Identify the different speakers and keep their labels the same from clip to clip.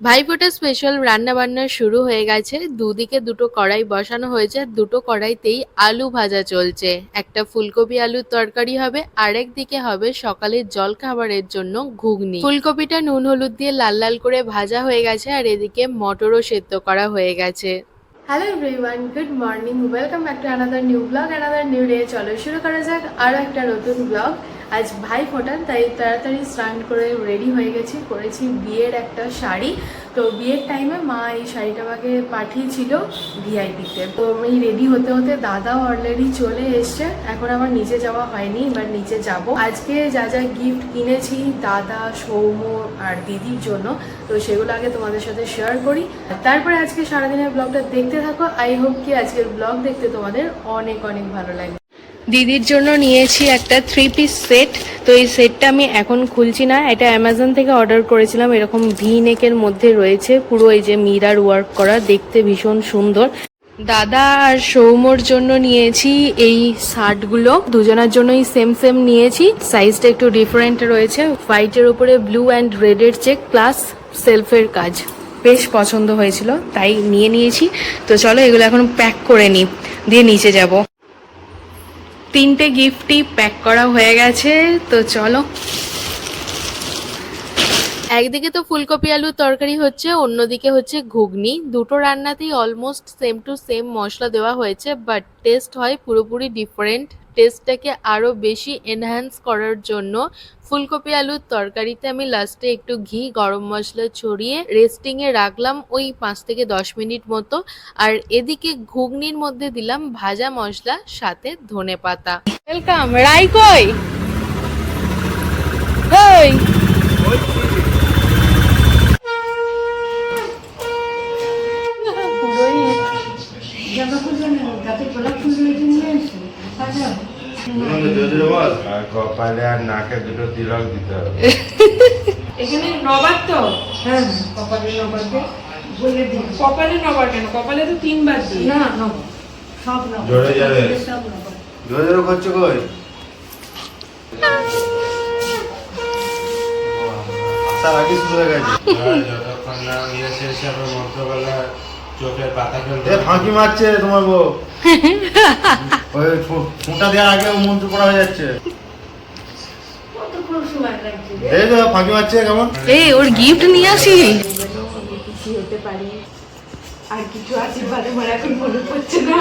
Speaker 1: Bhaiphonta special রান্না বান্না শুরু হয়ে গেছে। দুদিকে দুটো কড়াই বসানো হয়েছে, দুটো কড়াইতেই আলু ভাজা চলছে। একটা ফুলকপি আলুর তরকারি হবে, আরেক দিকে হবে সকালের জল খাবারের জন্য ঘুগনি। ফুলকপিটা নুন, হলুদ দিয়ে লাল লাল করে ভাজা হয়ে গেছে আর এদিকে মটরও সেদ্ধ করা হয়ে গেছে। Hello everyone good morning welcome back to another new blog another new day চলো শুরু করা যাক আরও একটা নতুন ব্লগ আজ ভাই ফোটান তাই তাড়াতাড়ি স্নান করে রেডি হয়ে গেছি। করেছি বিয়ের একটা শাড়ি। তো বিয়ের টাইমে মা এই শাড়িটা আমাকে পাঠিয়েছিল ভিআইপিতে তো। আমি রেডি হতে হতে দাদাও অলরেডি চলে এসছে। এখন আমার নিচে যাওয়া হয়নি, এবার নিচে যাব। আজকে যা যা গিফট কিনেছি দাদা, সৌম্য আর দিদির জন্য, তো সেগুলো আগে তোমাদের সাথে শেয়ার করি। তারপরে আজকে সারাদিনের ব্লগটা দেখতে থাকো। আই হোপ কি আজকের ব্লগ দেখতে তোমাদের অনেক অনেক ভালো লাগবে। দিদির জন্য নিয়েছি একটা থ্রি পিস সেট তো এই সেটটা আমি এখন খুলছি না। এটা অ্যামাজন থেকে অর্ডার করেছিলাম। এরকম ভি নেকের মধ্যে রয়েছে। পুরো এই যে মিরার ওয়ার্ক করা। দেখতে ভীষণ সুন্দর। দাদা আর সৌমর জন্য নিয়েছি এই শার্টগুলো। দুজনের জন্যই সেম সেম নিয়েছি। সাইজটা একটু ডিফারেন্ট রয়েছে। হোয়াইটের উপরে ব্লু অ্যান্ড রেডের চেক প্লাস সেলফের কাজ। বেশ পছন্দ হয়েছিল, তাই নিয়ে নিয়েছি। তো চলো এগুলো এখন প্যাক করে নিই। দিয়ে নিচে যাব। তিনটে গিফটই প্যাক করা হয়ে গেছে, তো চলো। একদিকে তো ফুলকপি আলুর তরকারি হচ্ছে, অন্যদিকে হচ্ছে ঘুগনি। দুটো রান্নাতেই অলমোস্ট সেম টু সেম মশলা দেওয়া হয়েছে বাট টেস্ট হয় পুরোপুরি ডিফারেন্ট টেস্টটাকে আরও বেশি এনহ্যান্স করার জন্য ফুলকপি আলুর তরকারিতে আমি লাস্টে একটু ঘি, গরম মশলা ছড়িয়ে রেস্টিংয়ে রাখলাম ওই পাঁচ থেকে দশ মিনিট মতো। আর এদিকে ঘুগনির মধ্যে দিলাম ভাজা মশলা, সাথে ধনে পাতা। ওয়েলকাম রাই কই? কই?
Speaker 2: আর কপালে আর নাকে দুটো তিলক দিতে হবে
Speaker 3: এখানে নবার তো? হ্যাঁ কপালে নবারকে বলে দিন কপালে নবার কেন? কপালে তো তিনবার দিই। না
Speaker 2: জোরে জোরে। জোরে জোরে করছ কই? আসার আগে শুরু হয়ে গেছে।
Speaker 4: যতক্ষণ না ইয়ে শেষ হবে মন্ত্রবেলা চোখের পাতা
Speaker 2: এ
Speaker 4: ফেলতে
Speaker 2: ফাঁকি মারছে তোমার বউ। ওই ফু- দেওয়ার আগে মন্ত্র পড়া হয়ে যাচ্ছে। এই তো ফাঁকি মারছে কেমন।
Speaker 1: এই ওর গিফট নিয়ে আসি।
Speaker 3: খুশি হতে পারি আর কিছু আশীর্বাদ আমার এখন মনে পড়ছে না।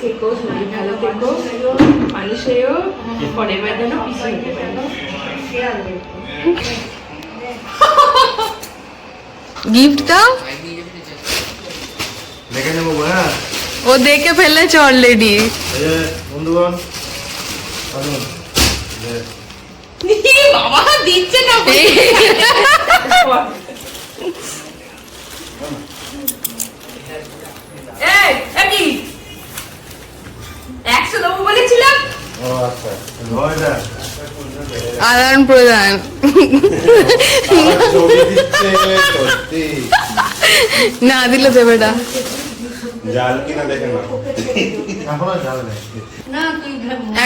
Speaker 3: থেকো শরীর ভালো থেকো মানুষ হয়েও পরের বার যেন পিছিয়ে হতে পারি
Speaker 1: গিফট দাও।
Speaker 2: দেখে নেব হ্যাঁ?
Speaker 1: ও দেখে ফেলেছে অলরেডি
Speaker 2: বন্ধুগণ
Speaker 3: বাবা দিচ্ছে না একশো দেবো বলেছিলাম?
Speaker 2: ও আচ্ছা
Speaker 1: আদান প্রদান। না দিলে দেবে না।
Speaker 4: জাল কিনা দেখে না।
Speaker 2: এখনও জানে নাই।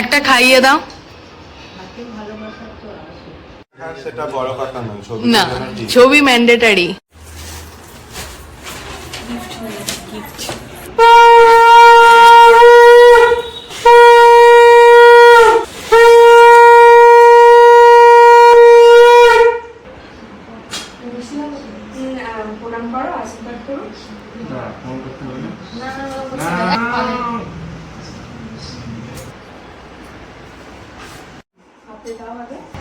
Speaker 1: একটা খাইয়ে দাও।
Speaker 4: হ্যাঁ, সেটা বড় কথা নয় ছবি
Speaker 1: না ছবি ম্যান্ডেটারি
Speaker 3: প্রণাম করো আশীর্বাদ করো
Speaker 2: না ফোন করতে হবে না
Speaker 3: হাতে দাও আগে।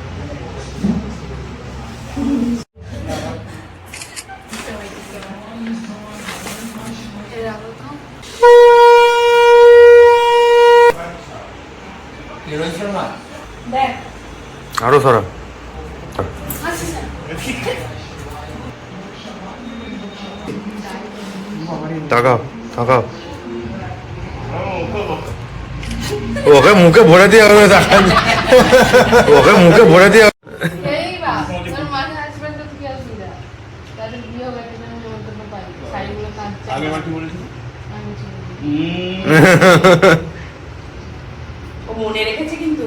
Speaker 2: ওকে মুখে ভরে দিয়ে হবে ওকে মুখে ভরে দিয়ে হবে।
Speaker 1: এই বা তোর মাথায় আসবে তো তাদের বিয়ে হবে একটা যেন নেমন্তন্ন পাই শাড়িগুলো কাঁদছে
Speaker 4: আগে আমার কি বলেছিল
Speaker 1: আমি ছেড়ে দিই।
Speaker 3: ও মনে রেখেছে কিন্তু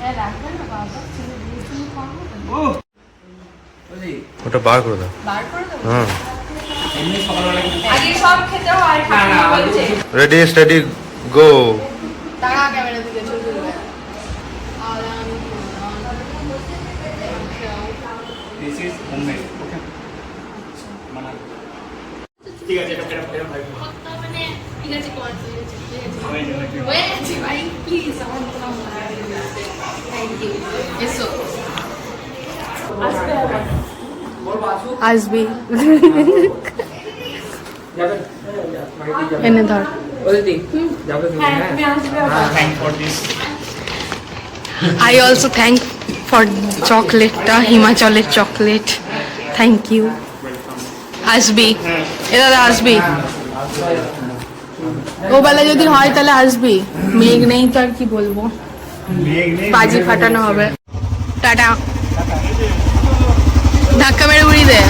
Speaker 1: হ্যাঁ রাখবে না বাবা ছেলে বিয়ে তুমি খাব না।
Speaker 2: ওটা বার করে দাও
Speaker 1: বার করে দেবো
Speaker 2: হ্যাঁ
Speaker 4: এমনি সকালবেলা কিন্তু
Speaker 3: আগে সব খেতে হয় ঠাকুমা বলছে
Speaker 2: রেডি স্টাডি গো
Speaker 1: টাকা ক্যামেরা দিকে ছবি তুলবে আর আমি
Speaker 4: দিস ইজ হোমমেড ওকে মানে ঠিক আছে এটা
Speaker 1: মানে ঠিক আছে কর ঠিক আছে
Speaker 4: হয়ে যাবে
Speaker 1: হয়ে গেছে ভাই প্লিজ আমার থ্যাংক ইউ এসো আসবি। এনে ধর।
Speaker 4: Thank for this
Speaker 1: I also thank for চকলেটটা হিমাচলের চকলেট থ্যাংক ইউ আসবি এ দাদা আসবি ও বেলা যদি হয় তাহলে আসবি মেঘ নেই তো আর কি বলব। বাজি ফাটানো হবে। টাটা। ধাক্কা মেরে উড়ি দে।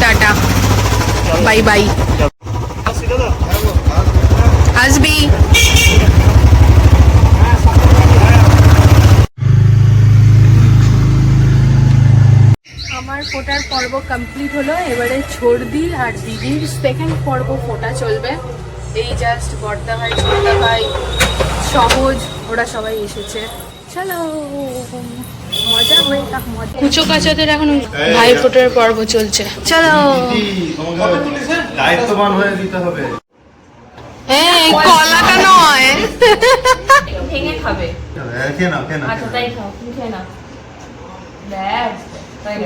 Speaker 1: টাটা। Bye bye. আসবি আমার ফোটার পর্ব কমপ্লিট হলো। এবারে ছর্দি আর দিদির সেকেন্ড পর্ব ফোটা চলবে। এই জাস্ট বর্দা ভাই ছোটদা ভাই সহজ ওরা সবাই এসেছে। চলো মজা হয়ে থাক মজা। কুচো কাচাদের এখন ভাই ফোটার পর্ব চলছে। চলো।
Speaker 2: দায়িত্ববান হয়ে দিতে হবে।
Speaker 1: এই কলাটা নয়।
Speaker 3: ভেঙে খাবে।
Speaker 2: খেয়ে নাও খেয়ে নাও
Speaker 3: আচ্ছা তাই খাও খেয়ে নাও। ব্যাস। তাই গেছে।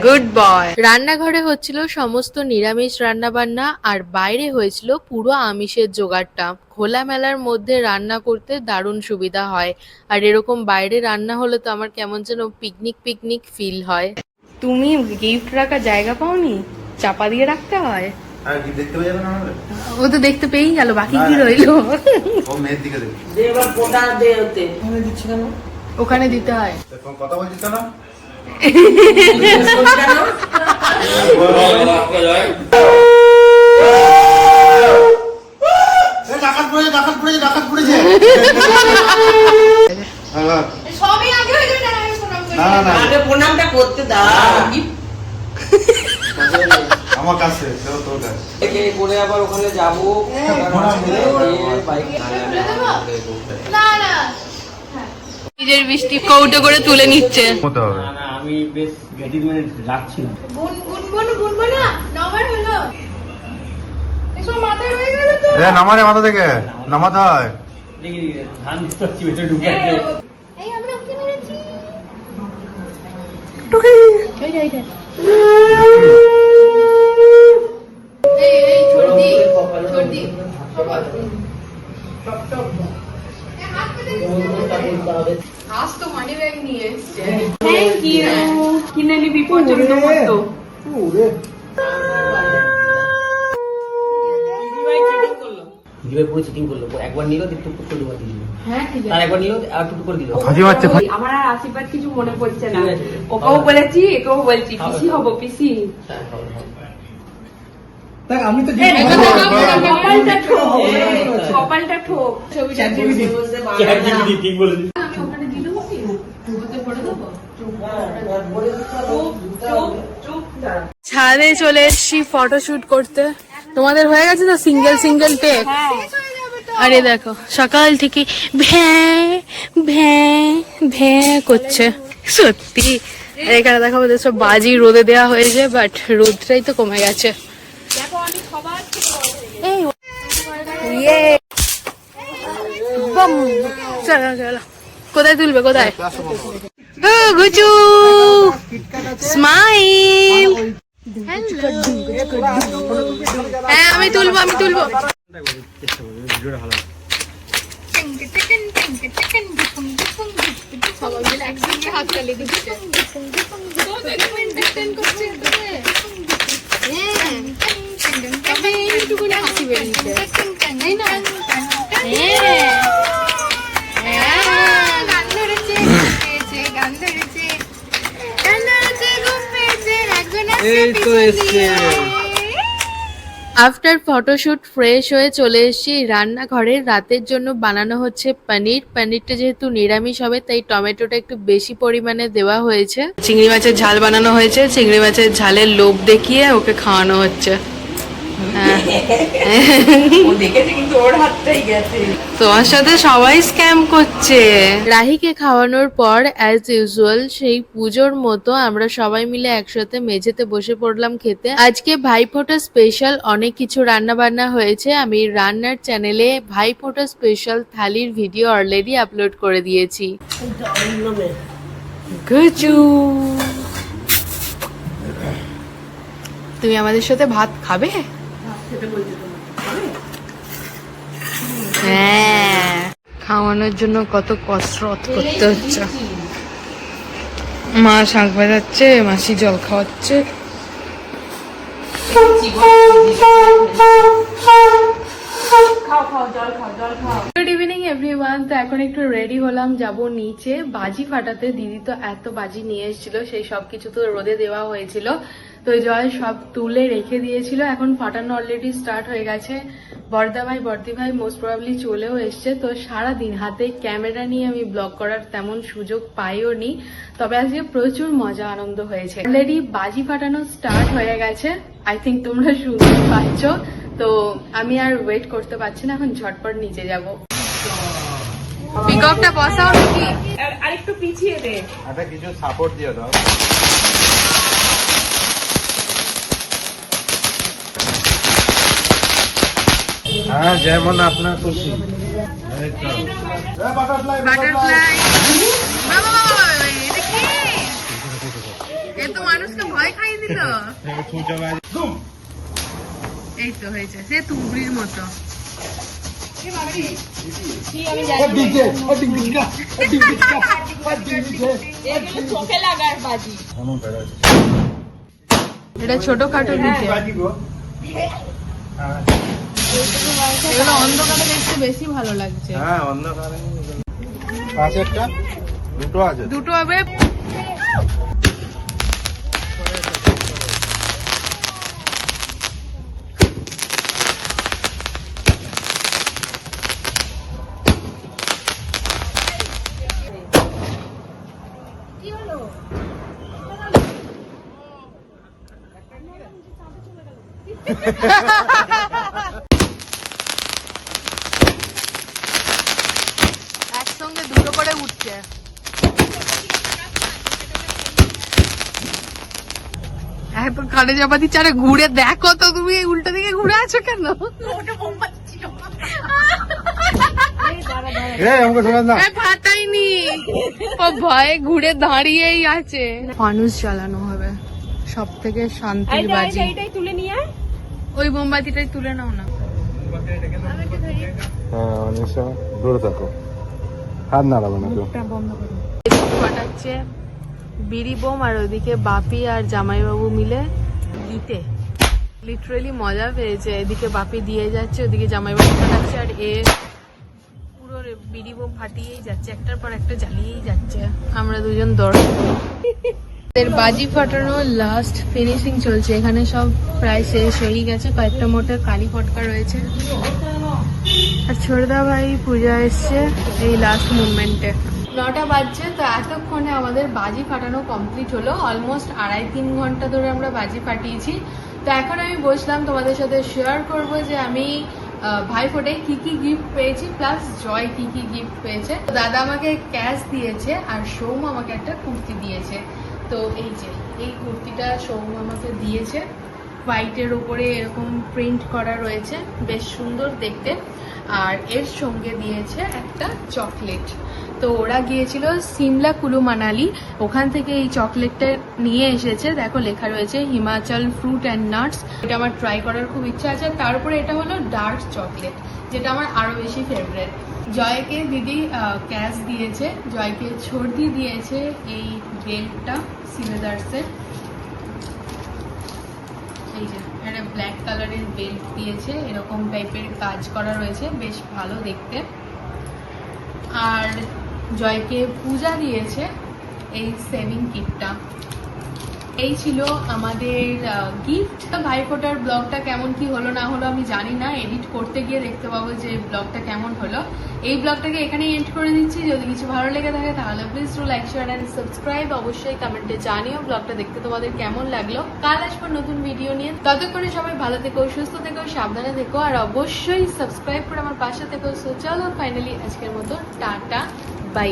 Speaker 1: গুড বয় রান্নাঘরে হচ্ছিল সমস্ত নিরামিষ রান্নাবান্না আর বাইরে হয়েছিল পুরো আমিষের জোগাড়টা। খোলা মেলার মধ্যে রান্না করতে দারুণ সুবিধা হয়। আর এরকম বাইরে রান্না হলে তো আমার কেমন যেন পিকনিক পিকনিক ফিল হয়। তুমি গিফট রাখার জায়গা পাওনি? চাপা দিয়ে রাখতে হয়? ও তো দেখতে পেয়েই গেল বাকি কি রইল? ওখানে দিতে হয়।
Speaker 2: কথা বলছিস না
Speaker 5: প্রণামটা করতে দাও
Speaker 2: আমার কাছে তোর কাছে
Speaker 5: থেকে করে আবার ওখানে যাব
Speaker 1: নিজের বৃষ্টি কৌটো করে তুলে নিচ্ছে।
Speaker 2: হতে হবে।
Speaker 5: আমি বেশ গেটিং মানে রাখছিলাম।
Speaker 2: এ নামারে মাথা থেকে নামাতে হয়।
Speaker 5: দেখি ধান দিচ্ছি ভেতরে ঢুকে
Speaker 1: তো মানি ব্যাগ নিয়ে এসছে
Speaker 3: থ্যাংক ইউ কিনে নিবি পর্যন্ত মতো
Speaker 5: দিদিভাই পুরো চিটিং করল একবার নিল একটু টুক করে দুবার দিল
Speaker 1: হ্যাঁ ঠিক
Speaker 5: তার একবার নিল আর টুক করে দিল
Speaker 2: ফাঁকি মারছে ফাঁকি
Speaker 3: আমার আর আশীর্বাদ কিছু মনে পড়ছে না ওকেও বলেছি একেও বলছি পিসি হব পিসি
Speaker 5: হ্যাঁ, হবে, হবে।
Speaker 3: কপালটা ঠোক
Speaker 5: বলে দিল।
Speaker 1: ছাদে চলে এসছি ফটোশুট করতে। তোমাদের হয়ে গেছে তো সিঙ্গেল সিঙ্গেল টেক আরে দেখো, সকাল থেকে ভ্যাঁ ভ্যাঁ ভ্যাঁ করছে। সত্যি, এখানে দেখো ওদের সব বাজি রোদে দেওয়া হয়েছে বাট রোদটাই তো কমে গেছে। ইয়ে। কোথায় তুলবে, কোথায়? গুচু স্মাইল হ্যাঁ আমি তুলবো আমি তুলবো। সবাই মিলে
Speaker 6: এই তো এসছে
Speaker 1: আফটার ফটোশুট ফ্রেশ হয়ে চলে এসেছি রান্নাঘরে। রাতের জন্য বানানো হচ্ছে পনির। পনিরটা যেহেতু নিরামিষ হবে তাই টমেটোটা একটু বেশি পরিমাণে দেওয়া হয়েছে। চিংড়ি মাছের ঝাল বানানো হয়েছে। চিংড়ি মাছের ঝালের লোভ দেখিয়ে ওকে খাওয়ানো হচ্ছে। তোমার সাথে সবাই স্ক্যাম করছে। রাহিকে খাওয়ানোর পর অ্যাজ ইউজুয়াল সেই পুজোর মতো আমরা সবাই মিলে একসাথে মেঝেতে বসে পড়লাম খেতে। আজকে ভাইফোঁটা স্পেশাল অনেক কিছু রান্না বান্না হয়েছে। আমি রান্নার চ্যানেলে ভাইফোঁটা স্পেশাল থালির ভিডিও অলরেডি আপলোড করে দিয়েছি। গজু। তুমি আমাদের সাথে ভাত খাবে? হ্যাঁ। খাওয়ানোর জন্য কত কসরত করতে হচ্ছে। মা শাক বাজাচ্ছে মাসি জল খাওয়াচ্ছে। গুড ইভিনিং এভরিওয়ান তো এখন একটু রেডি হলাম, যাব নিচে। বাজি ফাটাতে দিদি তো এত বাজি নিয়ে এসেছিল, সেই তো রোদে দেওয়া হয়েছিল। তো জয় সব তুলে রেখে দিয়েছিল। এখন ফাটানো অলরেডি স্টার্ট হয়ে গেছে। বর্দা ভাই, বর্দি ভাই মোস্ট প্রবাবলি চলেও এসছে। তো সারা দিন হাতে ক্যামেরা নিয়ে আমি ব্লগ করার তেমন সুযোগ পাইও নি। তবে আজকে প্রচুর মজা, আনন্দ হয়েছে। অলরেডি বাজি ফাটানো স্টার্ট হয়ে গেছে। আই থিঙ্ক তোমরা শুনতে পাচ্ছ। তো আমি আর ওয়েট করতে পারছি না এখন ঝটপট নিচে যাব। পিকআপটা বসাও নাকি?
Speaker 3: আর আরেকটু পিছিয়ে দে।
Speaker 2: একটা কিছু সাপোর্ট দিয়ে দাও। হ্যাঁ যেমন আপনার খুশি।
Speaker 1: বাটারফ্লাই? এ তো মানুষকে ভয় খাইয়ে দিল এই তো হয়েছে সে তুবড়ির মতো। এটা ছোটখাটো দিতে
Speaker 2: হ্যাঁ,
Speaker 1: এগুলো অন্ধকারে দেখতে বেশি ভালো লাগছে।
Speaker 2: হ্যাঁ অন্ধকারে। আছে একটা দুটো আছে।
Speaker 1: দুটো হবে। একসঙ্গে দুটো করে উঠছে। এত কানে দিচ্ছে, আরে ঘুরে দেখো তো তুমি উল্টো দিকে ঘুরে আছো কেন? ও ভয়ে ঘুরে দাঁড়িয়েই আছে। ফানুস জ্বালানো হবে। সব থেকে শান্তির বাজি।
Speaker 3: তুলে নিয়ে
Speaker 1: ওই মোমবাতিটাই তুলে নাও না।
Speaker 2: হ্যাঁ দূরে থাকো। হাত না কেউ।
Speaker 1: ফাটাচ্ছে বিড়ি বোম আর ওদিকে বাপি আর জামাইবাবু মিলে দিতে। লিটারেলি মজা পেয়েছে। এদিকে বাপি দিয়ে যাচ্ছে ওদিকে জামাইবাবু ফাটাচ্ছে আর এ বিড়ি বোম ফাটিয়েই যাচ্ছে, একটার পর একটা জ্বালিয়েই যাচ্ছে। আমরা দুজন দর্শক। বাজি ফাটানো লাস্ট ফিনিশিং চলছে। এখানে সব প্রায় শেষ হয়েই গেছে। কয়েকটা মোটে কালি ফটকা রয়েছে। আর ছোটদা ভাই পূজা এসছে এই লাস্ট মুভমেন্টে নটা বাজছে, তো এতক্ষণে আমাদের বাজি ফাটানো কমপ্লিট হলো। অলমোস্ট আড়াই তিন ঘণ্টা ধরে আমরা বাজি ফাটিয়েছি। তো এখন আমি বসলাম তোমাদের সাথে শেয়ার করব যে আমি ভাইফোঁটায় কি কি গিফট পেয়েছি প্লাস জয় কি কি গিফট পেয়েছে। দাদা আমাকে ক্যাশ দিয়েছে আর সৌম আমাকে একটা কুর্তি দিয়েছে। তো এই যে, এই কুর্তিটা সৌম আমাকে দিয়েছে। হোয়াইটের ওপরে এরকম প্রিন্ট করা রয়েছে, বেশ সুন্দর দেখতে। আর এর সঙ্গে দিয়েছে একটা চকলেট তো ওরা গিয়েছিল সিমলা কুলু মানালি ওখান থেকে এই চকলেটটা নিয়ে এসেছে। দেখো লেখা রয়েছে, হিমাচল ফ্রুট অ্যান্ড নাটস। এটা আমার ট্রাই করার খুব ইচ্ছা আছে। তারপরে এটা হলো ডার্ক চকলেট, যেটা আমার আরও বেশি ফেভারেট জয়কে দিদি ক্যাশ দিয়েছে। জয়কে ছর্দি দিয়েছে এই বেল্টটা সিলেদার্সের এই যে একটা ব্ল্যাক কালারের বেল্ট দিয়েছে। এরকম টাইপের কাজ করা রয়েছে। বেশ ভালো দেখতে। আর জয়কে পূজা দিয়েছে এই সেভিং কিটটা এই ছিল আমাদের গিফট ভাইফোঁটার ব্লগটা কেমন কি হলো না হলো আমি জানি না। এডিট করতে গিয়ে দেখতে পাবো যে ব্লগটা কেমন হলো। এই ব্লগটাকে এখানেই এন্ড করে দিচ্ছি। যদি কিছু ভালো লেগে থাকে তাহলে please to like share and subscribe অবশ্যই কমেন্টে জানিও ব্লগটা দেখতে তোমাদের কেমন লাগল। কাল আসব নতুন ভিডিও নিয়ে। ততক্ষণে সবাই ভালো থেকো, সুস্থ থেকো, সাবধানে থেকো। আর অবশ্যই সাবস্ক্রাইব করে আমার পাশে থেকো। সো চলো ফাইনালি আজকের মতো, টাটা। বাই